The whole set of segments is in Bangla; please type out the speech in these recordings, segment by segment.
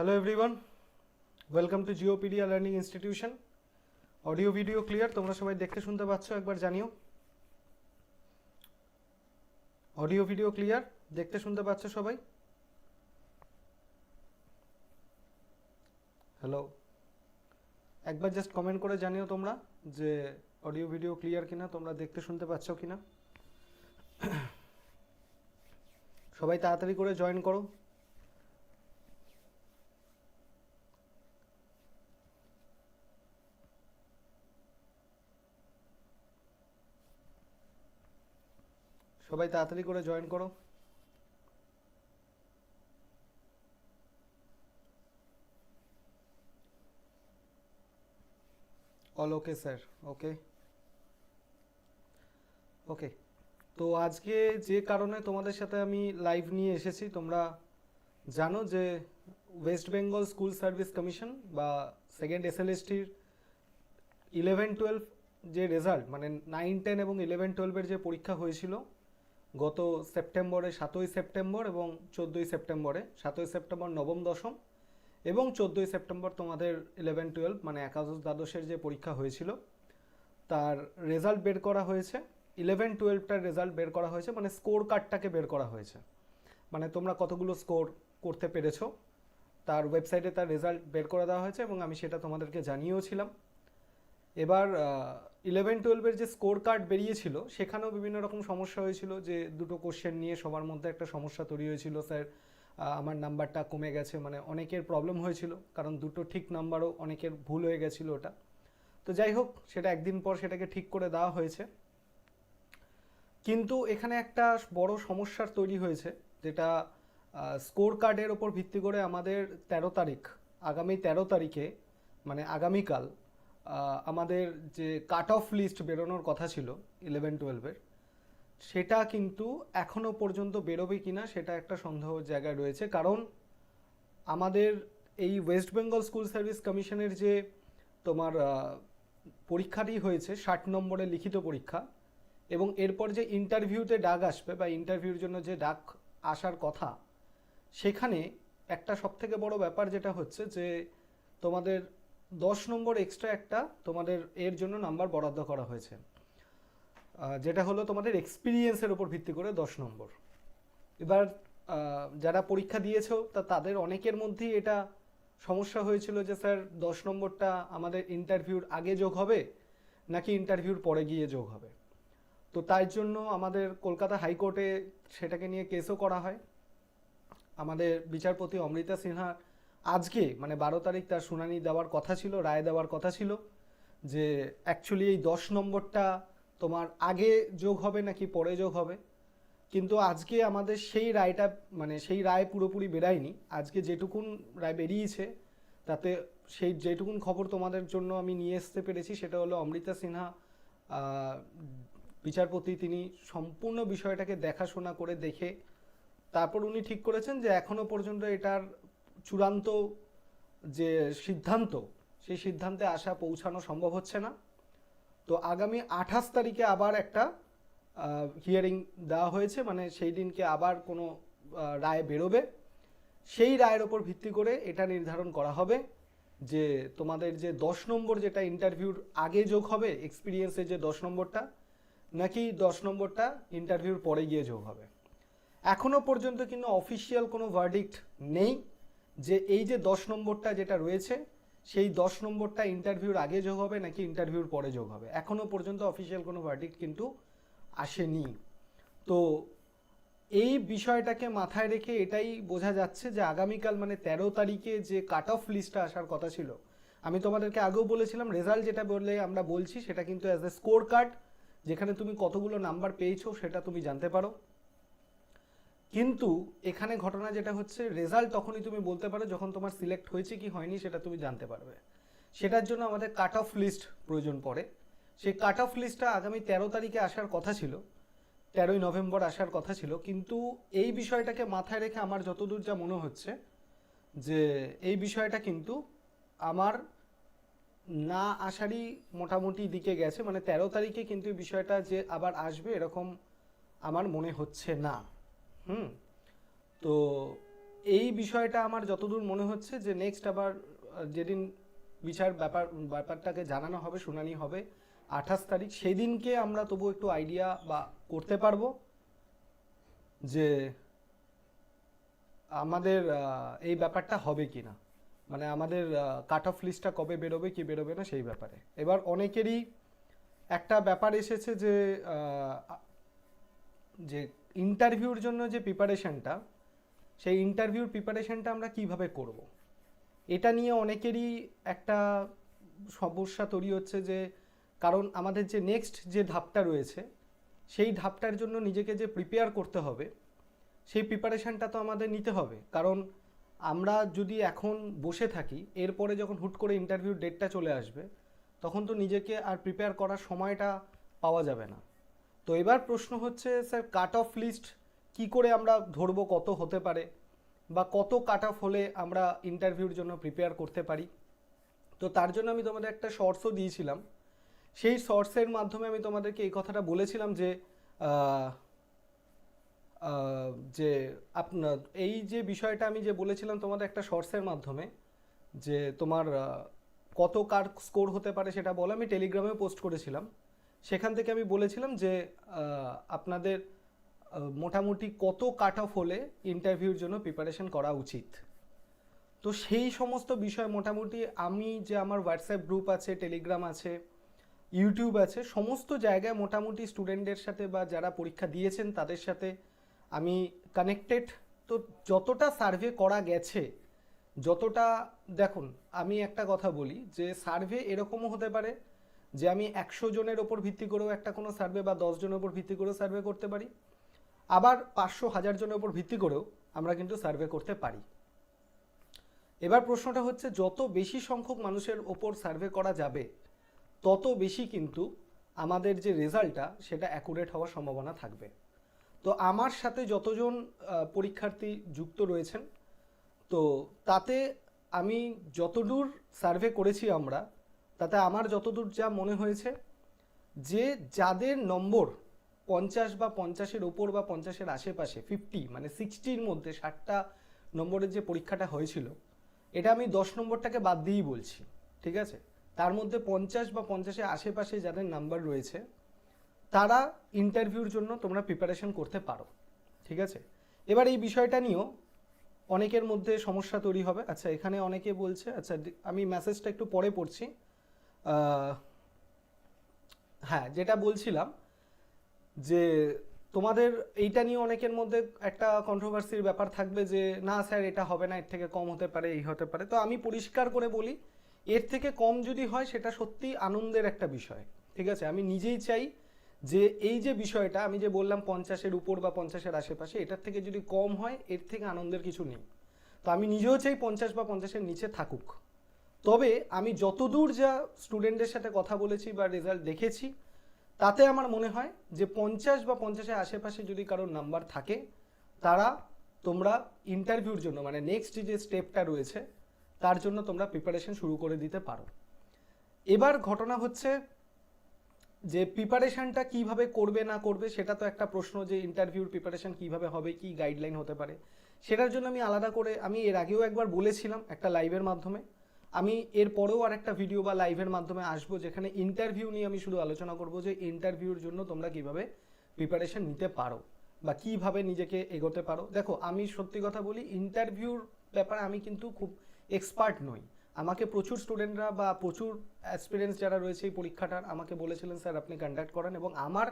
Hello everyone welcome to Geopedia learning institution audio video clear তোমরা সবাই দেখতে শুনতে পাচ্ছ, একবার জানিও। অডিও ভিডিও ক্লিয়ার দেখতে শুনতে পাচ্ছ সবাই? হ্যালো একবার জাস্ট কমেন্ট করে জানিও তোমরা যে অডিও ভিডিও ক্লিয়ার কিনা, তোমরা দেখতে শুনতে পাচ্ছ কিনা। সবাই তাড়াতাড়ি করে জয়েন করো। সবাই তাড়াতাড়ি করে জয়েন করো। অল ওকে স্যার ওকে ওকে তো আজকে যে কারণে তোমাদের সাথে আমি লাইভ নিয়ে এসেছি, তোমরা জানো যে West Bengal school service commission বা সেকেন্ড এস এসএলএসটির ইলেভেন টুয়েলভ যে রেজাল্ট মানে নাইন টেন এবং ইলেভেন টুয়েলভের যে পরীক্ষা হয়েছিল গত সেপ্টেম্বরে সাতই সেপ্টেম্বর এবং চোদ্দোই সেপ্টেম্বরে, সাতই সেপ্টেম্বর নবম দশম এবং চোদ্দোই সেপ্টেম্বর তোমাদের ইলেভেন টুয়েলভ মানে একাদশ দ্বাদশের যে পরীক্ষা হয়েছিল, তার রেজাল্ট বের করা হয়েছে। ইলেভেন টুয়েলভটার রেজাল্ট বের করা হয়েছে মানে স্কোর কার্ডটাকে বের করা হয়েছে। মানে তোমরা কতগুলো স্কোর করতে পেরেছ, তার ওয়েবসাইটে তার রেজাল্ট বের করে দেওয়া হয়েছে এবং আমি সেটা তোমাদেরকে জানিয়েও ছিলাম। এবার ইলেভেন টুয়েলভের যে স্কোর কার্ড বেরিয়েছিল, সেখানেও বিভিন্ন রকম সমস্যা হয়েছিল যে দুটো কোশ্চেন নিয়ে সবার মধ্যে একটা সমস্যা তৈরি হয়েছিল, স্যার আমার নাম্বারটা কমে গেছে। মানে অনেকের প্রবলেম হয়েছিল, কারণ দুটো ঠিক নাম্বারও অনেকের ভুল হয়ে গেছিল ওটা। তো যাই হোক, সেটা একদিন পর সেটাকে ঠিক করে দেওয়া হয়েছে। কিন্তু এখানে একটা বড় সমস্যার তৈরি হয়েছে, যেটা স্কোর কার্ডের ওপর ভিত্তি করে আমাদের তেরো তারিখ, আগামী তেরো তারিখে মানে আগামীকাল আমাদের যে কাট অফ লিস্ট বেরোনোর কথা ছিল ইলেভেন টুয়েলভের সেটা কিন্তু এখনও পর্যন্ত বেরোবে কিনা সেটা একটা সন্দেহ জায়গায় রয়েছে। কারণ আমাদের এই ওয়েস্ট বেঙ্গল স্কুল সার্ভিস কমিশনের যে তোমার পরীক্ষাটি হয়েছে, ষাট নম্বরের লিখিত পরীক্ষা, এবং এরপর যে ইন্টারভিউতে ডাক আসবে বা ইন্টারভিউর জন্য যে ডাক আসার কথা, সেখানে একটা সবথেকে বড় ব্যাপার যেটা হচ্ছে যে তোমাদের দশ নম্বর এক্সট্রা একটা তোমাদের এর জন্য নাম্বার বরাদ্দ করা হয়েছে। যেটা হলো তোমাদের এক্সপিরিয়েন্সের উপর ভিত্তি করে দশ নম্বর। এবার যারা পরীক্ষা দিয়েছ, তা তাদের অনেকের মধ্যেই এটা সমস্যা হয়েছিল যে, স্যার, দশ নম্বরটা আমাদের ইন্টারভিউর আগে যোগ হবে, নাকি ইন্টারভিউর পরে গিয়ে যোগ হবে? তো তাই জন্য আমাদের কলকাতা হাইকোর্টে সেটাকে নিয়ে কেসও করা হয়। আমাদের বিচারপতি অমৃতা সিনহা আজকে মানে বারো তারিখ তার শুনানি দেওয়ার কথা ছিল, রায় দেওয়ার কথা ছিল, যে অ্যাকচুয়ালি এই দশ নম্বরটা তোমার আগে যোগ হবে নাকি পরে যোগ হবে? কিন্তু আজকে আমাদের সেই রায়টা মানে সেই রায় পুরোপুরি বেরায়নি। আজকে যেটুকুন রায় বেরিয়েছে, তাতে সেই যেটুকুন খবর তোমাদের জন্য আমি নিয়ে আসতে পেরেছি, সেটা হলো অমৃতা সিনহা বিচারপতি, তিনি সম্পূর্ণ বিষয়টাকে দেখাশোনা করে দেখে, তারপর উনি ঠিক করেছেন যে এখনও পর্যন্ত এটার চূড়ান্ত যে সিদ্ধান্ত, সেই সিদ্ধান্তে আসা পৌঁছানো সম্ভব হচ্ছে না। তো আগামী আঠাশ তারিখে আবার একটা হিয়ারিং দেওয়া হয়েছে মানে সেই দিনকে আবার কোনো রায় বেরোবে। সেই রায়ের ওপর ভিত্তি করে এটা নির্ধারণ করা হবে যে তোমাদের যে দশ নম্বর যেটা ইন্টারভিউর আগে যোগ হবে এক্সপিরিয়েন্সের যে দশ নম্বরটা, নাকি দশ নম্বরটা ইন্টারভিউর পরে গিয়ে যোগ হবে। এখনও পর্যন্ত কিন্তু অফিসিয়াল কোনো ভার্ডিক্ট নেই। যে এই যে দশ নম্বরটা যেটা রয়েছে, সেই দশ নম্বরটা ইন্টারভিউর আগে যোগ হবে নাকি ইন্টারভিউর পরে যোগ হবে? এখনও পর্যন্ত অফিসিয়াল কোনো ভার্ডিক্ট কিন্তু আসেনি। তো এই বিষয়টাকে মাথায় রেখে এটাই বোঝা যাচ্ছে যে আগামীকাল মানে তেরো তারিখে যে কাট অফ লিস্টটা আসার কথা ছিল, আমি তোমাদেরকে আগেও বলেছিলাম রেজাল্ট যেটা বললে আমরা বলছি সেটা কিন্তু অ্যাজ এ স্কোর কার্ড যেখানে তুমি কতগুলো নাম্বার পেয়েছ সেটা তুমি জানতে পারো। কিন্তু এখানে ঘটনা যেটা হচ্ছে রেজাল্ট তখনই তুমি বলতে পারো যখন তোমার সিলেক্ট হয়েছে কি হয়নি সেটা তুমি জানতে পারবে। সেটার জন্য আমাদের কাট অফ লিস্ট প্রয়োজন পড়ে। সেই কাট অফ লিস্টটা আগামী তেরো তারিখে আসার কথা ছিল, তেরোই নভেম্বর আসার কথা ছিল, কিন্তু এই বিষয়টাকে মাথায় রেখে আমার যতদূর যা মনে হচ্ছে, যে এই বিষয়টা কিন্তু আমার না আসারই মোটামুটি দিকে গেছে। মানে তেরো তারিখে কিন্তু বিষয়টা যে আবার আসবে এরকম আমার মনে হচ্ছে না। হুম। তো এই বিষয়টা আমার যতদূর মনে হচ্ছে যে নেক্সট আবার যেদিন বিচার ব্যাপার, ব্যাপারটাকে জানানো হবে, শুনানি হবে, আঠাশ তারিখ সেই দিনকে আমরা তবু একটু আইডিয়া বা করতে পারব যে আমাদের এই ব্যাপারটা হবে কি না মানে আমাদের কাট অফ লিস্টটা কবে বেরোবে, কি বেরোবে না, সেই ব্যাপারে। এবার অনেকেরই একটা ব্যাপার এসেছে যে যে ইন্টারভিউর জন্য যে প্রিপারেশনটা সেই ইন্টারভিউর প্রিপারেশনটা আমরা কীভাবে করব। এটা নিয়ে অনেকেরই একটা সমস্যা তৈরি হচ্ছে যে, কারণ আমাদের যে নেক্সট যে ধাপটা রয়েছে, সেই ধাপটার জন্য নিজেকে যে প্রিপেয়ার করতে হবে, সেই প্রিপারেশানটা তো আমাদের নিতে হবে কারণ আমরা যদি এখন বসে থাকি, এরপরে যখন হুট করে ইন্টারভিউ ডেটটা চলে আসবে, তখন তো নিজেকে আর প্রিপেয়ার করার সময়টা পাওয়া যাবে না তো এবার প্রশ্ন হচ্ছে, স্যার কাট অফ লিস্ট কি করে আমরা ধরবো, কত হতে পারে? বা কত কাট অফ হলে আমরা ইন্টারভিউর জন্য প্রিপেয়ার করতে পারি? তো তার জন্য আমি তোমাদের একটা শর্টসও দিয়েছিলাম। সেই শর্টসের মাধ্যমে আমি তোমাদেরকে এই কথাটা বলেছিলাম যে যে আপনার এই যে বিষয়টা আমি যে বলেছিলাম তোমাদের একটা শর্টসের মাধ্যমে, যে তোমার কত কার স্কোর হতে পারে সেটা বলে, আমি টেলিগ্রামেও পোস্ট করেছিলাম। সেখান থেকে আমি বলেছিলাম যে আপনাদের মোটামুটি কত কাট অফ হলে ইন্টারভিউর জন্য প্রিপারেশন করা উচিত। তো সেই সমস্ত বিষয় মোটামুটি আমি যে আমার হোয়াটসঅ্যাপ গ্রুপ আছে টেলিগ্রাম আছে ইউটিউব আছে, সমস্ত জায়গায় মোটামুটি স্টুডেন্টদের সাথে বা যারা পরীক্ষা দিয়েছেন তাদের সাথে আমি কানেক্টেড তো যতটা সার্ভে করা গেছে, যতটা, দেখুন, আমি একটা কথা বলি যে সার্ভে এরকমও হতে পারে যে আমি একশো জনের ওপর ভিত্তি করেও একটা কোনো সার্ভে বা দশ জনের ওপর ভিত্তি করেও সার্ভে করতে পারি। আবার পাঁচশো, হাজার জনের ওপর ভিত্তি করেও আমরা কিন্তু সার্ভে করতে পারি। এবার প্রশ্নটা হচ্ছে, যত বেশি সংখ্যক মানুষের ওপর সার্ভে করা যাবে, তত বেশি কিন্তু আমাদের যে রেজাল্টটা, সেটা অ্যাকুরেট হওয়ার সম্ভাবনা থাকবে। তো আমার সাথে যতজন পরীক্ষার্থী যুক্ত রয়েছেন, তো তাতে আমি যতদূর সার্ভে করেছি আমরা তাতে আমার যতদূর যা মনে হয়েছে, যে যাদের নম্বর পঞ্চাশ বা পঞ্চাশের ওপর বা পঞ্চাশের আশেপাশে ফিফটি মানে সিক্সটির মধ্যে, ষাটটা নম্বরের যে পরীক্ষাটা হয়েছিল, এটা আমি দশ নম্বরটাকে বাদ দিয়েই বলছি, ঠিক আছে? তার মধ্যে পঞ্চাশ বা পঞ্চাশের আশেপাশে যাদের নাম্বার রয়েছে, তারা ইন্টারভিউর জন্য তোমরা প্রিপারেশন করতে পারো, ঠিক আছে? এবার এই বিষয়টা নিয়েও অনেকের মধ্যে সমস্যা তৈরি হবে। আচ্ছা এখানে অনেকে বলছে আচ্ছা আমি মেসেজটা একটু পরে পড়ছি। হ্যাঁ যেটা বলছিলাম যে তোমাদের এইটা নিয়ে অনেকের মধ্যে একটা কন্ট্রোভার্সির ব্যাপার থাকবে যে, না স্যার, এটা হবে না, এর থেকে কম হতে পারে, এই হতে পারে। তো আমি পরিষ্কার করে বলি, এর থেকে কম যদি হয়, সেটা সত্যি আনন্দের একটা বিষয়, ঠিক আছে? আমি নিজেই চাই যে, এই যে বিষয়টা, আমি যে বললাম পঞ্চাশের উপর বা পঞ্চাশের আশেপাশে, এটার থেকে যদি কম হয়, এর থেকে আনন্দের কিছু নেই। তো আমি নিজেও চাই পঞ্চাশ বা পঞ্চাশের নিচে থাকুক। তবে আমি যতদূর যা স্টুডেন্টদের সাথে কথা বলেছি বা রেজাল্ট দেখেছি, তাতে আমার মনে হয় যে পঞ্চাশ বা পঞ্চাশের আশেপাশে যদি কারোর নাম্বার থাকে, তারা তোমরা ইন্টারভিউর জন্য মানে নেক্সট যে স্টেপটা রয়েছে, তার জন্য তোমরা প্রিপারেশন শুরু করে দিতে পারো। এবার ঘটনা হচ্ছে যে প্রিপারেশনটা কীভাবে করবে না করবে, সেটা তো একটা প্রশ্ন যে ইন্টারভিউর প্রিপারেশন কীভাবে হবে, কি গাইডলাইন হতে পারে, সেটার জন্য আমি আলাদা করে, আমি এর আগেও একবার বলেছিলাম একটা লাইভের মাধ্যমে আমি এর পরেও আর একটা ভিডিও বা লাইভের মাধ্যমে আসব যেখানে ইন্টারভিউ নিয়ে আমি শুধু আলোচনা করব যে ইন্টারভিউর জন্য তোমরা কীভাবে প্রিপারেশন নিতে পারো বা কীভাবে নিজেকে এগোতে পারো। দেখো, আমি সত্যি কথা বলি ইন্টারভিউর ব্যাপারে আমি কিন্তু খুব এক্সপার্ট নই। আমাকে প্রচুর স্টুডেন্টরা বা প্রচুর অ্যাসপিরেন্স যারা রয়েছে এই পরীক্ষাটার আমাকে বলেছিলেন, স্যার, আপনি কন্ডাক্ট করেন। এবং আমার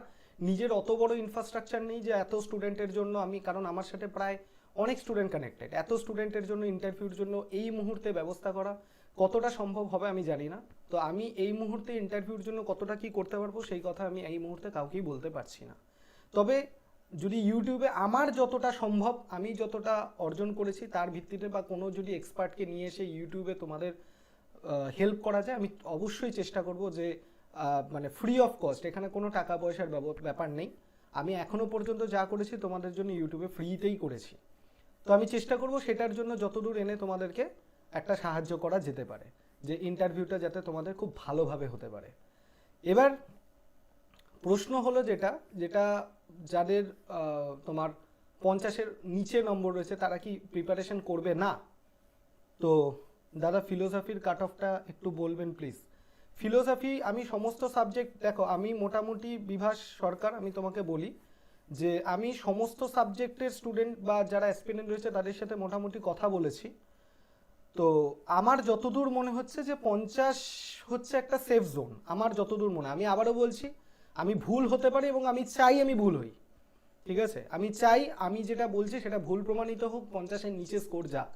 নিজের অত বড় ইনফ্রাস্ট্রাকচার নেই যে এত স্টুডেন্টের জন্য আমি, কারণ আমার সাথে প্রায় অনেক স্টুডেন্ট কানেক্টেড এত স্টুডেন্টের জন্য ইন্টারভিউর জন্য এই মুহূর্তে ব্যবস্থা করা কতটা সম্ভব হবে আমি জানি না। তো আমি এই মুহূর্তে ইন্টারভিউর জন্য কতটা কি করতে পারব সেই কথা আমি এই মুহূর্তে কাউকেই বলতে পারছি না। তবে যদি ইউটিউবে আমার যতটা সম্ভব আমি যতটা অর্জন করেছি, তার ভিত্তিতে বা কোনো যদি এক্সপার্টকে নিয়ে এসে ইউটিউবে তোমাদের হেল্প করা যায়, আমি অবশ্যই চেষ্টা করব যে মানে ফ্রি অফ কস্ট এখানে কোনো টাকা পয়সার ব্যাপার নেই। আমি এখনও পর্যন্ত যা করেছি তোমাদের জন্য ইউটিউবে ফ্রিতেই করেছি। তো আমি চেষ্টা করব সেটার জন্য যতদূর এনে তোমাদেরকে একটা সাহায্য করা যেতে পারে, যে ইন্টারভিউটা যাতে তোমাদের খুব ভালোভাবে হতে পারে। এবার প্রশ্ন হলো যেটা যেটা যাদের তোমার পঞ্চাশের নিচে নম্বর রয়েছে, তারা কি প্রিপারেশন করবে না? তো দাদা ফিলোসফির কাট অফটা একটু বলবেন প্লিজ ফিলোসফি আমি সমস্ত সাবজেক্ট দেখো, আমি মোটামুটি বিভাস সরকার, আমি তোমাকে বলি যে, আমি সমস্ত সাবজেক্টের স্টুডেন্ট বা যারা অ্যাসপিরেন্ট রয়েছে, তাদের সাথে মোটামুটি কথা বলেছি। তো আমার যতদূর মনে হচ্ছে যে পঞ্চাশ হচ্ছে একটা সেফ জোন আমার যতদূর মনে আমি আবারও বলছি, আমি ভুল হতে পারি এবং আমি চাই আমি ভুল হই। ঠিক আছে? আমি চাই আমি যেটা বলছি সেটা ভুল প্রমাণিত হোক, পঞ্চাশের নিচে স্কোর যাক।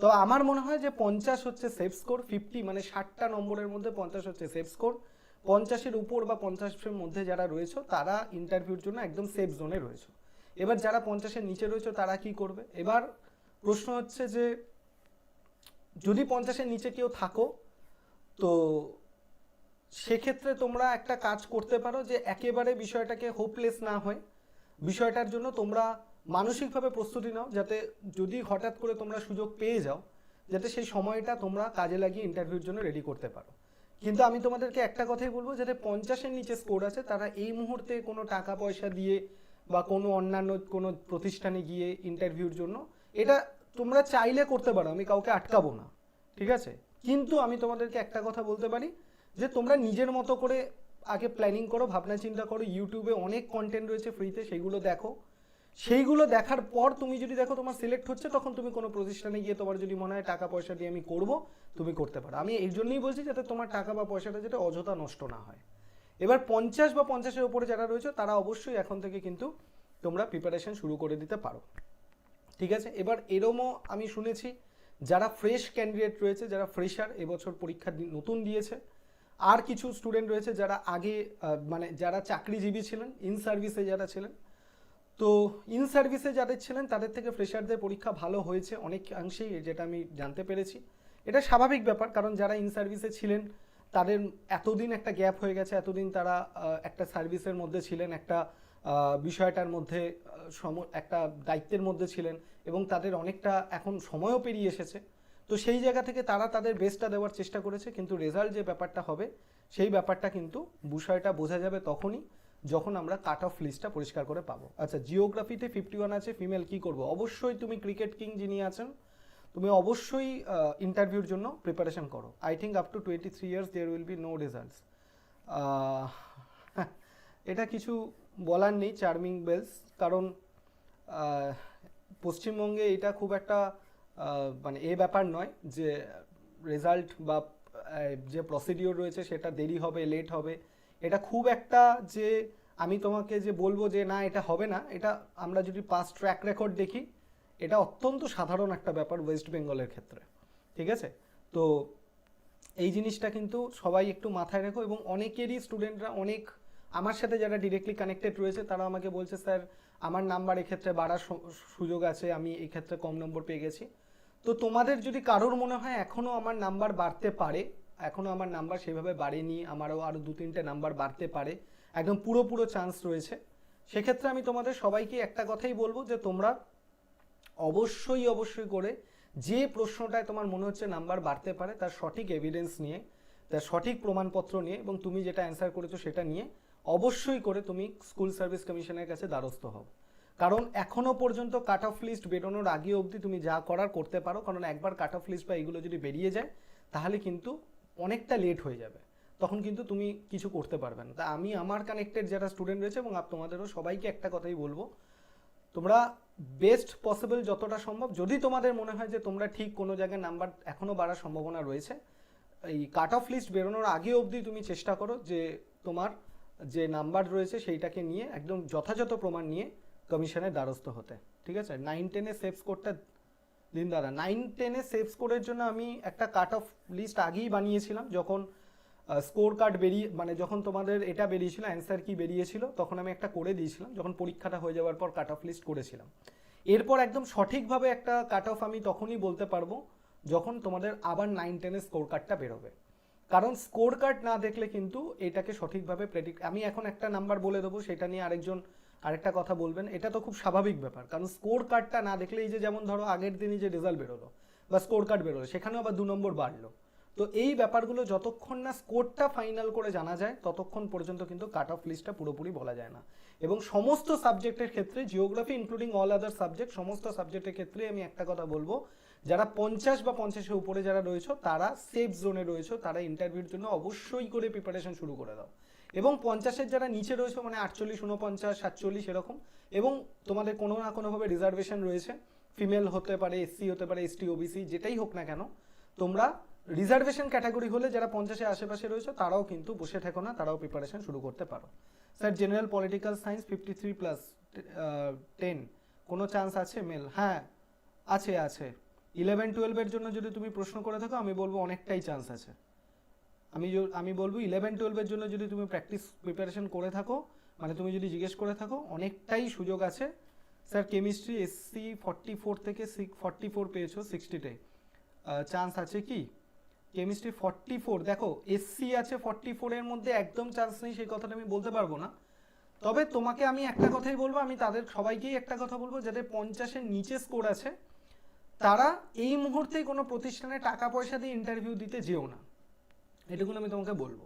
তো আমার মনে হয় যে পঞ্চাশ হচ্ছে সেফ স্কোর ফিফটি মানে ষাটটা নম্বরের মধ্যে পঞ্চাশ হচ্ছে সেফ স্কোর পঞ্চাশের উপর বা পঞ্চাশের মধ্যে যারা রয়েছে, তারা ইন্টারভিউর জন্য একদম সেফ জোনে রয়েছে। এবার যারা পঞ্চাশের নিচে রয়েছে, তারা কি করবে? এবার প্রশ্ন হচ্ছে যে যদি পঞ্চাশের নিচে কেউ থাকো, তো সেক্ষেত্রে তোমরা একটা কাজ করতে পারো যে একেবারে বিষয়টাকে হোপলেস না হয় বিষয়টার জন্য তোমরা মানসিকভাবে প্রস্তুতি নাও, যাতে যদি হঠাৎ করে তোমরা সুযোগ পেয়ে যাও, যাতে সেই সময়টা তোমরা কাজে লাগিয়ে ইন্টারভিউর জন্য রেডি করতে পারো। কিন্তু আমি তোমাদেরকে একটা কথাই বলব, যাতে পঞ্চাশের নিচে স্কোর আছে, তারা এই মুহূর্তে কোনো টাকা পয়সা দিয়ে বা কোনো অন্যান্য কোনো প্রতিষ্ঠানে গিয়ে ইন্টারভিউর জন্য, এটা তোমরা চাইলে করতে পারো, আমি কাউকে আটকাবো না, ঠিক আছে? কিন্তু আমি তোমাদেরকে একটা কথা বলতে পারি, যে তোমরা নিজের মতো করে আগে প্ল্যানিং করো, ভাবনা চিন্তা করো ইউটিউবে অনেক কন্টেন্ট রয়েছে ফ্রিতে সেইগুলো দেখো। সেইগুলো দেখার পর তুমি যদি দেখো তোমার সিলেক্ট হচ্ছে, তখন তুমি কোনো প্রতিষ্ঠানে গিয়ে তোমার যদি মনে হয় টাকা পয়সা দিয়ে আমি করব, তুমি করতে পারো। আমি এই জন্যই বলছি যাতে তোমার টাকা বা পয়সাটা যেটা অযথা নষ্ট না হয়। এবার পঞ্চাশ বা পঞ্চাশের উপরে যারা রয়েছে, তারা অবশ্যই এখন থেকে কিন্তু তোমরা প্রিপারেশন শুরু করে দিতে পারো। ঠিক আছে? এবার এরমও আমি শুনেছি, যারা ফ্রেশ ক্যান্ডিডেট রয়েছে, যারা ফ্রেশার এবছর পরীক্ষা নতুন দিয়েছে, আর কিছু স্টুডেন্ট রয়েছে যারা আগে মানে যারা চাকরিজীবী ছিলেন ইন সার্ভিসে যারা ছিলেন। তো ইন সার্ভিসে যাদের ছিলেন, তাদের থেকে ফ্রেশারদের পরীক্ষা ভালো হয়েছে অনেকাংশেই, যেটা আমি জানতে পেরেছি। এটা স্বাভাবিক ব্যাপার, কারণ যারা ইন সার্ভিসে ছিলেন, তাদের এতদিন একটা গ্যাপ হয়ে গেছে, এতদিন তারা একটা সার্ভিসের মধ্যে ছিলেন, একটা বিষয়টার মধ্যে সম- একটা দায়িত্বের মধ্যে ছিলেন এবং তাদের অনেকটা এখন সময়ও পেরিয়ে এসেছে। তো সেই জায়গা থেকে তারা তাদের বেস্টটা দেওয়ার চেষ্টা করেছে, কিন্তু রেজাল্ট যে ব্যাপারটা হবে, সেই ব্যাপারটা কিন্তু বিষয়টা বোঝা যাবে তখনই যখন আমরা কাট অফ লিস্টটা পরিষ্কার করে পাবো। আচ্ছা জিওগ্রাফিতে ফিফটি ওয়ান আছে ফিমেল কী করব? অবশ্যই তুমি ক্রিকেট কিং যিনি আছেন, তুমি অবশ্যই ইন্টারভিউর জন্য প্রিপারেশন করো। I think up to twenty three years there will be no results এটা কিছু বলার নেই চার্মিং বেলস, কারণ পশ্চিমবঙ্গে এটা খুব একটা মানে এ ব্যাপার নয় যে রেজাল্ট বা যে প্রসিডিওর রয়েছে সেটা দেরি হবে লেট হবে। এটা খুব একটা যে আমি তোমাকে যে বলব যে না, এটা হবে না, এটা আমরা যদি পাস্ট ট্র্যাক রেকর্ড দেখি, এটা অত্যন্ত সাধারণ একটা ব্যাপার ওয়েস্ট বেঙ্গলের ক্ষেত্রে, ঠিক আছে? তো এই জিনিসটা কিন্তু সবাই একটু মাথায় রেখো এবং অনেকেরই স্টুডেন্টরা অনেক আমার সাথে যারা ডিরেক্টলি কানেক্টেড রয়েছে তারা আমাকে বলছে, স্যার, আমার নাম্বার এক্ষেত্রে বাড়ার সুযোগ আছে, আমি এই ক্ষেত্রে কম নম্বর পেয়ে গেছি। তো তোমাদের যদি কারোর মনে হয় এখনও আমার নাম্বার বাড়তে পারে এখনও আমার নাম্বার সেভাবে বাড়েনি, আমারও আরও দু তিনটে নাম্বার বাড়তে পারে, একদম পুরো পুরো চান্স রয়েছে, সেক্ষেত্রে আমি তোমাদের সবাইকে একটা কথাই বলব যে, তোমরা অবশ্যই অবশ্যই করে যে প্রশ্নটায় তোমার মনে হচ্ছে নাম্বার বাড়তে পারে, তার সঠিক এভিডেন্স নিয়ে, তার সঠিক প্রমাণপত্র নিয়ে এবং তুমি যেটা অ্যান্সার করেছ সেটা নিয়ে অবশ্যই করে তুমি স্কুল সার্ভিস কমিশনের কাছে দ্বারস্থ হও। কারণ এখনও পর্যন্ত কাট অফ লিস্ট বেরোনোর আগে অবধি তুমি যা করার করতে পারো, কারণ একবার কাট অফ লিস্ট বা এগুলো যদি বেরিয়ে যায়, তাহলে কিন্তু অনেকটা লেট হয়ে যাবে। তখন কিন্তু তুমি কিছু করতে পারবে না। তা আমি আমার কানেক্টেড যারা স্টুডেন্ট রয়েছে এবং তোমাদেরও সবাইকে একটা কথাই বলব, তোমরা বেস্ট পসিবল যতটা সম্ভব, যদি তোমাদের মনে হয় যে তোমরা ঠিক কোনো জায়গায় নাম্বার এখনও বাড়ার সম্ভাবনা রয়েছে, এই কাট অফ লিস্ট বেরোনোর আগে অবধি তুমি চেষ্টা করো যে তোমার যে নাম্বার রয়েছে সেইটাকে নিয়ে একদম যথাযথ প্রমাণ নিয়ে কমিশনের দ্বারস্থ হতে। ঠিক আছে? নাইন টেনে সেফ স্কোরটা দিন দাদা নাইন টেনে সেফ স্কোরের জন্য আমি একটা কাট অফ লিস্ট আগেই বানিয়েছিলাম। যখন স্কোর কার্ড বেরিয়ে মানে যখন তোমাদের এটা বেরিয়েছিল অ্যান্সার কি বেরিয়েছিল, তখন আমি একটা করে দিয়েছিলাম। যখন পরীক্ষাটা হয়ে যাওয়ার পর কাট অফ লিস্ট করেছিলাম। এরপর একদম সঠিকভাবে একটা কাট অফ আমি তখনই বলতে পারব, যখন তোমাদের আবার নাইন টেনের স্কোর কার্ডটা বেরোবে। কারণ স্কোর কার্ড না দেখলে কিন্তু এটাকে সঠিকভাবে প্রেডিক্ট আমি এখন একটা নাম্বার বলে দেবো, সেটা নিয়ে আরেকজন, আরেকটা কথা বলবেন, এটা তো খুব স্বাভাবিক ব্যাপার। কারণ স্কোর কার্ডটা না দেখলে এই যে যেমন ধরো আগের দিনই যে রেজাল্ট বেরোলো, বা স্কোর কার্ড বেরোলো, সেখানেও আবার দু নম্বর বাড়লো। তো এই ব্যাপারগুলো যতক্ষণ না স্কোরটা ফাইনাল করে জানা যায়, ততক্ষণ পর্যন্ত কিন্তু কাট অফ লিস্টটা পুরোপুরি বলা যায় না। এবং সমস্ত সাবজেক্টের ক্ষেত্রে geography including all other subject সমস্ত সাবজেক্টের ক্ষেত্রে আমি একটা কথা বলব যারা পঞ্চাশ বা পঞ্চাশের উপরে যারা রয়েছে, তারা সেফ জোনে রয়েছে, তারা ইন্টারভিউর জন্য অবশ্যই করে প্রিপারেশন শুরু করে দাও। এবং পঞ্চাশের যারা নিচে রয়েছে মানে আটচল্লিশ উনপঞ্চাশ সাতচল্লিশ এরকম, এবং তোমাদের কোনো না কোনোভাবে রিজার্ভেশন রয়েছে ফিমেল হতে পারে এসসি হতে পারে এসটি ওবিসি যেটাই হোক না কেন, তোমরা রিজার্ভেশন ক্যাটাগরি হলে যারা পঞ্চাশের আশেপাশে রয়েছে, তারাও কিন্তু বসে থেকো না, তারাও প্রিপারেশন শুরু করতে পারো। Sir general political science fifty three plus ten কোনো চান্স আছে? মেল হ্যাঁ আছে আছে। ইলেভেন টুয়েলভের জন্য যদি তুমি প্রশ্ন করে থাকো, আমি বলব অনেকটাই চান্স আছে। আমি আমি বলব ইলেভেন টুয়েলভের জন্য যদি তুমি প্র্যাকটিস প্রিপারেশন করে থাকো মানে তুমি যদি জিজ্ঞেস করে থাকো, অনেকটাই সুযোগ আছে। Sir chemistry SC forty four থেকে সিক্স ফর্টি ফোর পেয়েছ সিক্সটিতে চান্স আছে কি? কেমিস্ট্রি ফর্টি ফোর দেখো এসসি আছে ফর্টি ফোরের মধ্যে একদম চান্স নেই, সেই কথাটা আমি বলতে পারব না। তবে তোমাকে আমি একটা কথাই বলব, আমি তাদের সবাইকেই একটা কথা বলব, যাদের পঞ্চাশের নিচে স্কোর আছে তারা এই মুহূর্তে কোনো প্রতিষ্ঠানে টাকা পয়সা দিয়ে ইন্টারভিউ দিতে যেও না। এটুকুন আমি তোমাকে বলব।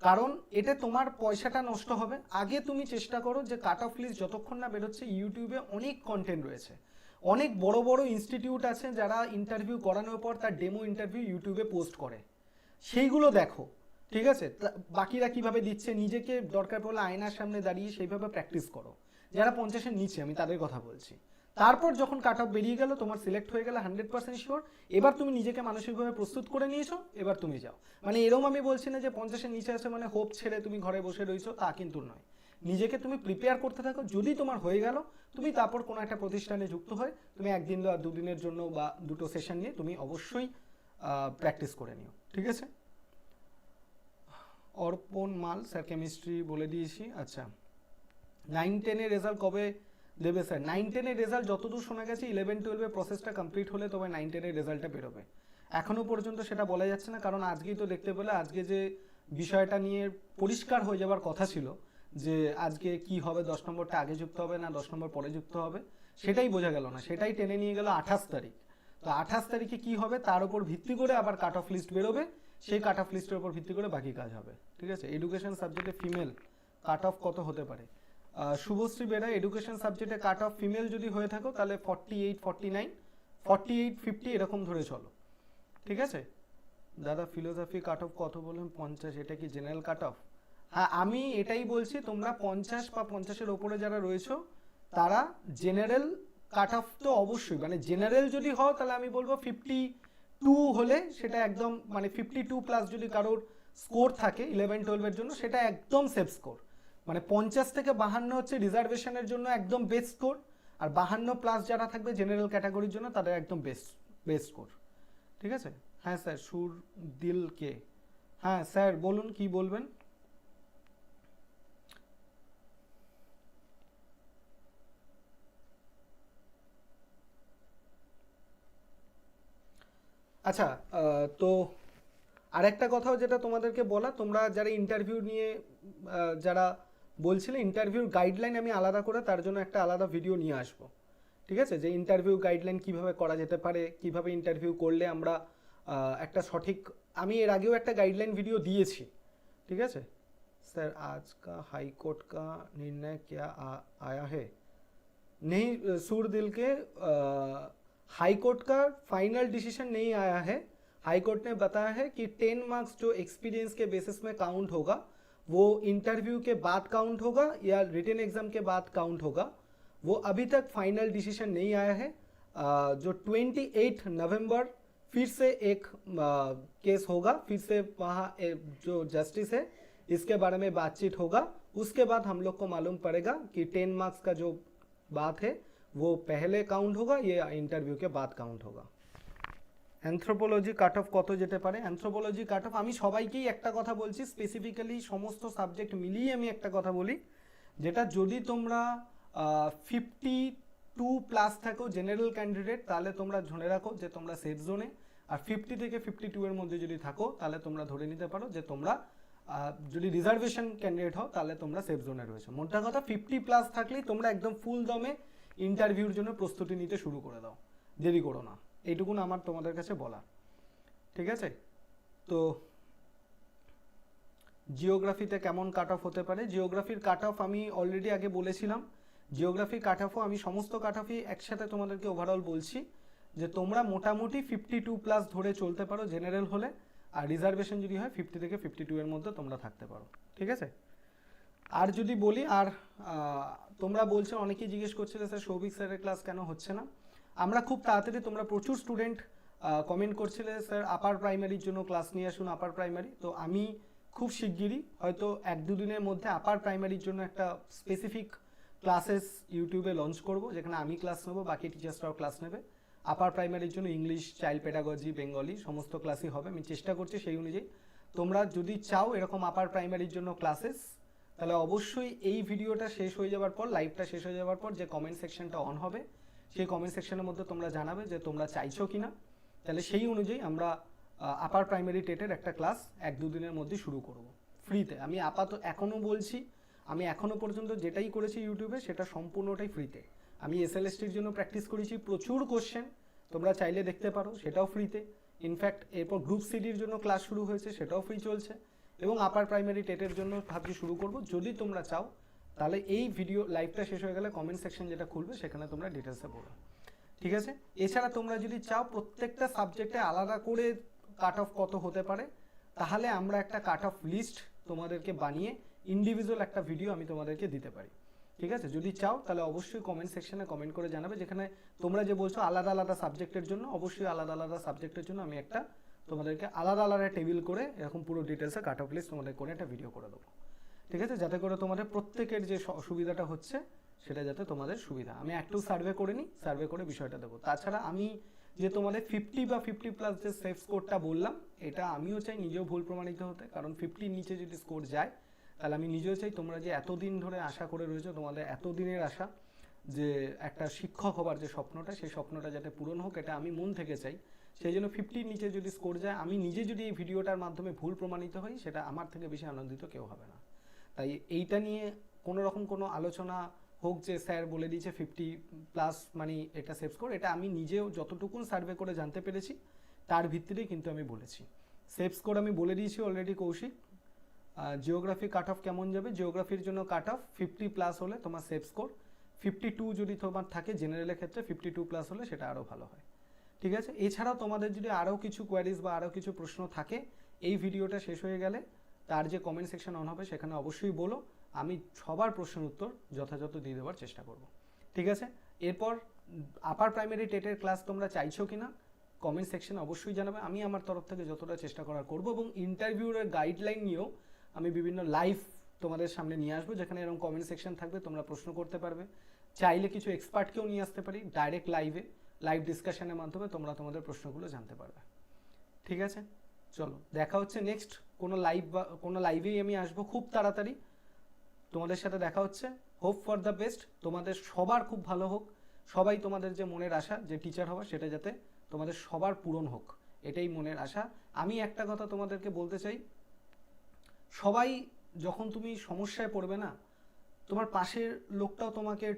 কারণ এতে তোমার পয়সাটা নষ্ট হবে। আগে তুমি চেষ্টা করো যে কাট অফ লিস্ট যতক্ষণ না বেরোচ্ছে ইউটিউবে অনেক কন্টেন্ট রয়েছে। অনেক বড় বড় ইনস্টিটিউট আছে যারা ইন্টারভিউ করানোর পর তার ডেমো ইন্টারভিউ ইউটিউবে পোস্ট করে। সেইগুলো দেখো, ঠিক আছে? বাকিরা কীভাবে দিচ্ছে, নিজেকে দরকার পড়লে আয়নার সামনে দাঁড়িয়ে সেইভাবে প্র্যাকটিস করো। যারা পঞ্চাশের নিচে, আমি তাদের কথা বলছি। তারপর যখন কাট অফ বেরিয়ে গেল, তোমার সিলেক্ট হয়ে গেলে হান্ড্রেড পার্সেন্ট শিওর এবার তুমি নিজেকে মানসিকভাবে প্রস্তুত করে নিয়েছো, এবার তুমি যাও। মানে এরকম আমি বলছি না যে পঞ্চাশের নিচে আছে মানে হোপ ছেড়ে তুমি ঘরে বসে রয়েছো, তা কিন্তু নয়। নিজেকে তুমি প্রিপেয়ার করতে থাকো, যদি তোমার হয়ে গেল, তুমি তারপর কোনো একটা প্রতিষ্ঠানে যুক্ত হয়ে তুমি একদিন বা দুদিনের জন্য বা দুটো সেশন নিয়ে তুমি অবশ্যই প্র্যাকটিস করে নিও। ঠিক আছে? অর্পণ মাল স্যার কেমিস্ট্রি বলে দিয়েছি। আচ্ছা। নাইন টেনের রেজাল্ট কবে দেবে স্যার নাইন টেনের রেজাল্ট যতদূর শোনা গেছে ইলেভেন টুয়েলভের প্রসেসটা কমপ্লিট হলে তবে নাইন টেনের রেজাল্টটা বেরোবে। এখনও পর্যন্ত সেটা বলা যাচ্ছে না, কারণ আজকেই তো দেখতে পেলে, আজকে যে বিষয়টা নিয়ে পরিষ্কার হয়ে যাবার কথা ছিল, যে আজকে কি হবে, দশ নম্বরটা আগে যুক্ত হবে না, দশ নম্বর পরে যুক্ত হবে, সেটাই বোঝা গেল না। সেটাই টেনে নিয়ে গেল আঠাশ তারিখ। তো আঠাশ তারিখে কি হবে, তার উপর ভিত্তি করে আবার কাট অফ লিস্ট বেরোবে, সেই কাট অফ লিস্টের উপর ভিত্তি করে বাকি কাজ হবে। ঠিক আছে? এডুকেশন সাবজেক্টে ফিমেল কাট অফ কত হতে পারে? শুভশ্রী বেরা এডুকেশন সাবজেক্টে কাট অফ ফিমেল যদি হয়ে থাকো, তাহলে forty eight forty nine forty eight fifty এরকম ধরে চলো। ঠিক আছে? দাদা ফিলোসফি কাট অফ কত বললেন? পঞ্চাশ, এটা কি জেনারেল কাট অফ হ্যাঁ আমি এটাই বলছি, তোমরা পঞ্চাশ বা পঞ্চাশের ওপরে যারা রয়েছো, তারা জেনারেল কাট অফ তো অবশ্যই মানে জেনারেল যদি হও, তাহলে আমি বলব ফিফটি টু হলে সেটা একদম মানে ফিফটি টু প্লাস যদি কারোর স্কোর থাকে ইলেভেন টুয়েলভের জন্য, সেটা একদম সেফ স্কোর মানে পঞ্চাশ থেকে বাহান্ন হচ্ছে রিজার্ভেশনের জন্য একদম বেস্ট স্কোর আর বাহান্ন প্লাস যারা থাকবে জেনারেল ক্যাটাগরির জন্য তাদের একদম বেস্ট বেস্ট স্কোর ঠিক আছে? হ্যাঁ স্যার সুর দিল কে। হ্যাঁ স্যার বলুন কি বলবেন? আচ্ছা তো আরেকটা কথাও যেটা তোমাদেরকে বলা, তোমরা যারা ইন্টারভিউ নিয়ে যারা বলছিলে ইন্টারভিউর গাইডলাইন আমি আলাদা করে তার জন্য একটা আলাদা ভিডিও নিয়ে আসব ঠিক আছে যে ইন্টারভিউ গাইডলাইন কিভাবে করা যেতে পারে কিভাবে ইন্টারভিউ করলে আমরা একটা সঠিক আমি এর আগেও একটা গাইডলাইন ভিডিও দিয়েছি ঠিক আছে सर आज का हाई कोर्ट का निर्णय क्या आ, आया है नहीं सूर दिल के आ, हाई कोर्ट का फाइनल डिसीज़न नहीं आया है हाई कोर्ट ने बताया है कि टेन मार्क्स जो एक्सपीरियंस के बेसिस में काउंट होगा वो इंटरव्यू के बाद काउंट होगा या रिटर्न एग्ज़ाम के बाद काउंट होगा, वो अभी तक फाइनल डिसीज़न नहीं आया है। जो 28 नवंबर फिर से एक केस होगा, फिर से वहाँ जो जस्टिस है, इसके बारे में बातचीत होगा। उसके बाद हम लोग को मालूम पड़ेगा कि टेन मार्क्स का जो बात है, वो पहले काउंट होगा या इंटरव्यू के बाद काउंट होगा। অ্যানথ্রোপোলজি কাট অফ কত যেতে পারে? অ্যানথ্রোপোলজি কাট অফ আমি সবাইকেই একটা কথা বলছি স্পেসিফিক্যালি সমস্ত সাবজেক্ট মিলিয়ে আমি একটা কথা বলি, যেটা যদি তোমরা ফিফটি টু প্লাস থাকো জেনারেল ক্যান্ডিডেট তাহলে তোমরা ধরে রাখো যে তোমরা সেফ জোনে আর ফিফটি থেকে ফিফটি টু এর মধ্যে যদি থাকো, তাহলে তোমরা ধরে নিতে পারো যে তোমরা যদি রিজার্ভেশন ক্যান্ডিডেট হও, তাহলে তোমরা সেফ জোনে রয়েছে। মোটা কথা ফিফটি প্লাস থাকলেই তোমরা একদম ফুল দমে ইন্টারভিউর জন্য প্রস্তুতি নিতে শুরু করে দাও। দেরি করো না। এইটুকুন আমার তোমাদের কাছে বলা ঠিক আছে? তো জিওগ্রাফিতে কেমন কাট অফ হতে পারে? জিওগ্রাফির কাট অফ আমি অলরেডি আগে বলেছিলাম। জিওগ্রাফি কাট অফও আমি সমস্ত কাট অফই একসাথে তোমাদেরকে ওভারঅল বলছি যে তোমরা মোটামুটি ফিফটি টু প্লাস ধরে চলতে পারো জেনারেল হলে, আর রিজার্ভেশন যদি হয় ফিফটি থেকে ফিফটি টু এর মধ্যে তোমরা থাকতে পারো। ঠিক আছে? আর যদি বলি, আর তোমরা বলছো, অনেকেই জিজ্ঞেস করছিলে, স্যার, সৌভিক স্যারের ক্লাস কেন হচ্ছে না? আমরা খুব তাড়াতাড়ি, তোমরা প্রচুর স্টুডেন্ট কমেন্ট করছিলে স্যার আপার প্রাইমারির জন্য ক্লাস নিয়ে আসুন আপার প্রাইমারি তো আমি খুব শিগগিরই, হয়তো এক দুদিনের মধ্যে আপার প্রাইমারির জন্য একটা স্পেসিফিক ক্লাসেস ইউটিউবে লঞ্চ করব, যেখানে আমি ক্লাস নেব, বাকি টিচার্সরাও ক্লাস নেবে। আপার প্রাইমারির জন্য ইংলিশ চাইল্ড পেডাগজি বেঙ্গলি সমস্ত ক্লাসই হবে, আমি চেষ্টা করছি সেই অনুযায়ী। তোমরা যদি চাও এরকম আপার প্রাইমারির জন্য ক্লাসেস তাহলে অবশ্যই এই ভিডিওটা শেষ হয়ে যাওয়ার পর লাইভটা শেষ হয়ে যাওয়ার পর যে কমেন্ট সেকশনটা অন হবে সেই কমেন্ট সেকশনের মধ্যে তোমরা জানাবে যে তোমরা চাইছো কিনা। তাহলে সেই অনুযায়ী আমরা আপার প্রাইমারি টেটের একটা ক্লাস এক দুদিনের মধ্যে শুরু করব। ফ্রিতে আমি আপাত এখনও বলছি, আমি এখনও পর্যন্ত যেটাই করেছি ইউটিউবে সেটা সম্পূর্ণটাই ফ্রিতে আমি এসএলএসটির জন্য প্র্যাকটিস করেছি প্রচুর কোশ্চেন তোমরা চাইলে দেখতে পারো, সেটাও ফ্রিতে ইনফ্যাক্ট এরপর গ্রুপ সিডির জন্য ক্লাস শুরু হয়েছে, সেটাও ফ্রি চলছে। এবং আপার প্রাইমারি টেটের জন্য ভাবছি শুরু করব। যদি তোমরা চাও তাহলে এই ভিডিও লাইভটা শেষ হয়ে গেলে কমেন্ট সেকশন যেটা খুলবে, সেখানে তোমরা ডিটেলসে পড়ো। ঠিক আছে? এছাড়া তোমরা যদি চাও প্রত্যেকটা সাবজেক্টে আলাদা করে কাট অফ কত হতে পারে, তাহলে আমরা একটা কাট অফ লিস্ট তোমাদেরকে বানিয়ে ইন্ডিভিজুয়াল একটা ভিডিও আমি তোমাদেরকে দিতে পারি। ঠিক আছে? যদি চাও, তাহলে অবশ্যই কমেন্ট সেকশনে কমেন্ট করে জানাবে, যেখানে তোমরা যে বলছো আলাদা আলাদা সাবজেক্টের জন্য, অবশ্যই আলাদা আলাদা সাবজেক্টের জন্য আমি একটা তোমাদেরকে আলাদা আলাদা টেবিল করে এরকম পুরো ডিটেলসে কাট অফ লিস্ট তোমাদের করে একটা ভিডিও করে দেবো। ঠিক আছে? যাতে করে তোমাদের প্রত্যেকের যে সুবিধাটা হচ্ছে, সেটা যাতে তোমাদের সুবিধা। আমি একটু সার্ভে করে নিই সার্ভে করে বিষয়টা দেবো। তাছাড়া আমি যে তোমাদের ফিফটি বা ফিফটি প্লাস যে সেফ স্কোরটা বললাম, এটা আমিও চাই নিজেও ভুল প্রমাণিত হতে। কারণ ফিফটির নিচে যদি স্কোর যায়, তাহলে আমি নিজেও চাই তোমরা যে এতদিন ধরে আশা করে রয়েছো, তোমাদের এতদিনের আশা, যে একটা শিক্ষক হবার যে স্বপ্নটা, সেই স্বপ্নটা যাতে পূরণ হোক, এটা আমি মন থেকে চাই। সেই জন্য ফিফটির নিচে যদি স্কোর যায়, আমি নিজে যদি এই ভিডিওটার মাধ্যমে ভুল প্রমাণিত হই, সেটা আমার থেকে বেশি আনন্দিত কেউ হবে না। তাই এইটা নিয়ে কোনো রকম কোনো আলোচনা হোক যে স্যার বলে দিয়েছে ফিফটি প্লাস মানে এটা সেভ স্কোর এটা আমি নিজেও যতটুকুন সার্ভে করে জানতে পেরেছি, তার ভিত্তিতেই কিন্তু আমি বলেছি। সেভ স্কোর আমি বলে দিয়েছি already Kaushik. Geography cut off কেমন যাবে? জিওগ্রাফির জন্য কাট অফ ফিফটি প্লাস হলে তোমার সেভ স্কোর ফিফটি টু যদি তোমার থাকে জেনারেলের ক্ষেত্রে ফিফটি টু প্লাস হলে সেটা আরও ভালো হয়। ঠিক আছে? এছাড়াও তোমাদের যদি আরও কিছু কোয়ারিজ বা আরও কিছু প্রশ্ন থাকে, এই ভিডিওটা শেষ হয়ে গেলে তার যে কমেন্ট সেকশন অন হবে সেখানে অবশ্যই বলো। আমি সবার প্রশ্নের উত্তর যথাযথ দিয়ে দেওয়ার চেষ্টা করব। ঠিক আছে? এরপর আপার প্রাইমারি টেটের ক্লাস তোমরা চাইছো কিনা কমেন্ট সেকশনে অবশ্যই জানাবে। আমি আমার তরফ থেকে যতটা চেষ্টা করার করব এবং ইন্টারভিউর গাইডলাইন নিয়েও আমি বিভিন্ন লাইভ তোমাদের সামনে নিয়ে আসব, যেখানে এরকম কমেন্ট সেকশন থাকবে, তোমরা প্রশ্ন করতে পারবে। চাইলে কিছু এক্সপার্টকেও নিয়ে আসতে পারি ডাইরেক্ট লাইভে লাইভ ডিসকাশনের মাধ্যমে তোমরা তোমাদের প্রশ্নগুলো জানতে পারবে। ঠিক আছে? চলো, দেখা হচ্ছে নেক্সট কোনো লাইভ বা, কোনো লাইভেই আমি আসব খুব তাড়াতাড়ি। তোমাদের সাথে দেখা হচ্ছে। হোপ ফর দ্য বেস্ট তোমাদের সবার খুব ভালো হোক। সবাই তোমাদের যে মনের আশা, যে টিচার হওয়া সেটা যাতে তোমাদের সবার পূরণ হোক। এটাই মনের আশা। আমি একটা কথা তোমাদেরকে বলতে চাই। সবাই যখন তুমি সমস্যায় পড়বে না, তোমার পাশের লোকটাও তোমাকে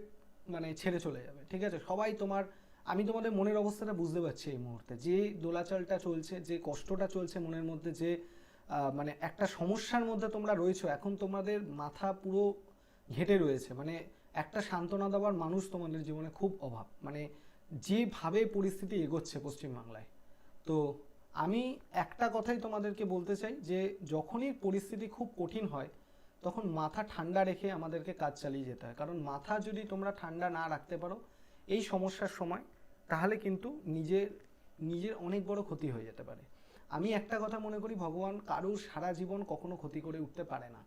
মানে ছেড়ে চলে যাবে, ঠিক আছে? সবাই তোমার, আমি তোমাদের মনের অবস্থাটা বুঝতে পারছি এই মুহূর্তে। যে দোলাচলটা চলছে, যে কষ্টটা চলছে মনের মধ্যে, যে মানে একটা সমস্যার মধ্যে তোমরা রয়েছো। এখন তোমাদের মাথা পুরো ঘেটে রয়েছে। মানে একটা সান্ত্বনা দেওয়ার মানুষ তোমাদের জীবনে খুব অভাব। মানে যেভাবে পরিস্থিতি এগোচ্ছে পশ্চিমবাংলায়। তো আমি একটা কথাই তোমাদেরকে বলতে চাই যে, যখনই পরিস্থিতি খুব কঠিন হয়, তখন মাথা ঠান্ডা রেখে আমাদেরকে কাজ চালিয়ে যেতে হয়। কারণ মাথা যদি তোমরা ঠান্ডা না রাখতে পারো এই সমস্যার সময়, তাহলে কিন্তু নিজের নিজের অনেক বড় ক্ষতি হয়ে যেতে পারে। আমি একটা কথা মনে করি, ভগবান কারুর সারা জীবন কখনো ক্ষতি করে উঠতে পারে না।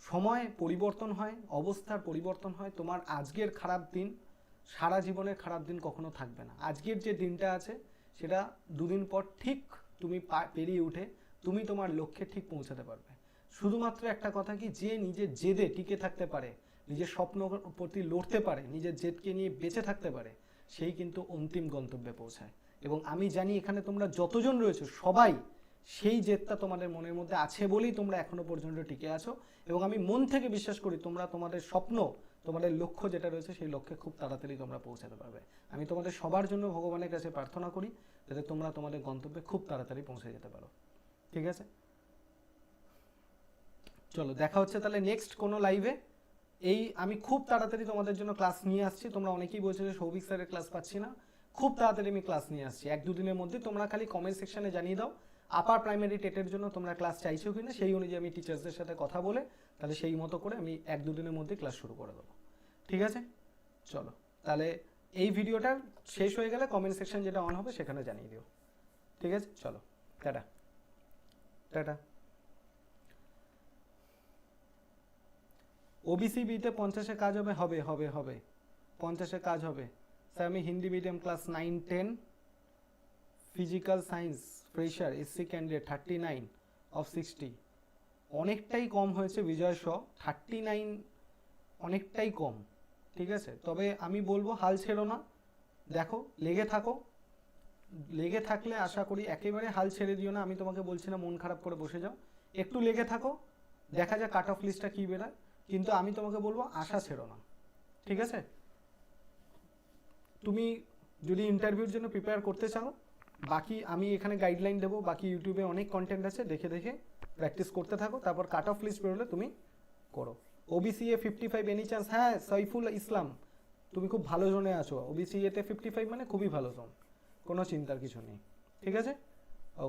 সময় পরিবর্তন হয়, অবস্থার পরিবর্তন হয়, তোমার আজকের খারাপ দিন সারা জীবনের খারাপ দিন কখনো থাকবে না। আজকের যে দিনটা আছে, সেটা দুদিন পর ঠিক তুমি পেরিয়ে উঠে তুমি তোমার লক্ষ্যে ঠিক পৌঁছাতে পারবে। শুধুমাত্র একটা কথা কি, যে নিজের জেদে টিকে থাকতে পারে, নিজের স্বপ্ন প্রতি লড়তে পারে, নিজের জেদকে নিয়ে বেঁচে থাকতে পারে, সেই কিন্তু অন্তিম গন্তব্যে পৌঁছায়। এবং আমি জানি এখানে তোমরা যতজন রয়েছে, সবাই সেই জেদটা তোমাদের মনের মধ্যে আছে বলেই তোমরা এখনও পর্যন্ত টিকে আছো। এবং আমি মন থেকে বিশ্বাস করি তোমরা তোমাদের স্বপ্ন, তোমাদের লক্ষ্য যেটা রয়েছে সেই লক্ষ্যে খুব তাড়াতাড়ি তোমরা পৌঁছাতে পারবে। আমি তোমাদের সবার জন্য ভগবানের কাছে প্রার্থনা করি যাতে তোমরা তোমাদের গন্তব্যে খুব তাড়াতাড়ি পৌঁছে যেতে পারো। ঠিক আছে? চলো, দেখা হচ্ছে তাহলে নেক্সট কোনো লাইভে এই আমি খুব তাড়াতাড়ি তোমাদের জন্য ক্লাস নিয়ে আসছি। তোমরা অনেকেই বলছো যে সৌভিক স্যারের ক্লাস পাচ্ছি না। খুব তাড়াতাড়ি আমি ক্লাস নিয়ে আসছি। এক দুদিনের মধ্যে তোমরা খালি কমেন্ট সেকশনে জানিয়ে দাও আপার প্রাইমারি টেটের জন্য তোমরা ক্লাস চাইছো কিনা, সেই অনুযায়ী আমি টিচার্সদের সাথে কথা বলে, তাহলে সেই মতো করে আমি এক দুদিনের মধ্যে ক্লাস শুরু করে দেবো। ঠিক আছে? চলো, তাহলে এই ভিডিওটার শেষ হয়ে গেলে কমেন্ট সেকশন যেটা অন হবে সেখানে জানিয়ে দিও। ঠিক আছে? চলো, টাটা। টাটা। ওবিসি বিতে পঞ্চাশে কাজ হবে হবে হবে হবে। পঞ্চাশে কাজ হবে। স্যার আমি Hindi medium class nine ten physical science fresher SC candidate thirty nine of sixty অনেকটাই কম হয়েছে বিজয় শ থার্টি নাইন অনেকটাই কম, ঠিক আছে? তবে আমি বলব হাল ছেড়ো না। দেখো, লেগে থাকো। লেগে থাকলে আশা করি একেবারে হাল ছেড়ে দিও না। আমি তোমাকে বলছি না মন খারাপ করে বসে যাও। একটু লেগে থাকো। দেখা যাক কাট অফ লিস্টটা কী বেরায়। কিন্তু আমি তোমাকে বলব আশা ছেড়ো না। ঠিক আছে? তুমি যদি ইন্টারভিউর জন্য প্রিপেয়ার করতে চাও, বাকি আমি এখানে গাইডলাইন দেবো, বাকি ইউটিউবে অনেক কন্টেন্ট আছে, দেখে দেখে প্র্যাকটিস করতে থাকো, তারপর কাট অফ লিস্ট বেরোলে তুমি করো। OBC A fifty five any chance হ্যাঁ সৈফুল ইসলাম, তুমি খুব ভালো জোনে আছো। ওবিসি এতে ফিফটি ফাইভ মানে খুবই ভালো জোন কোনো চিন্তার কিছু নেই, ঠিক আছে?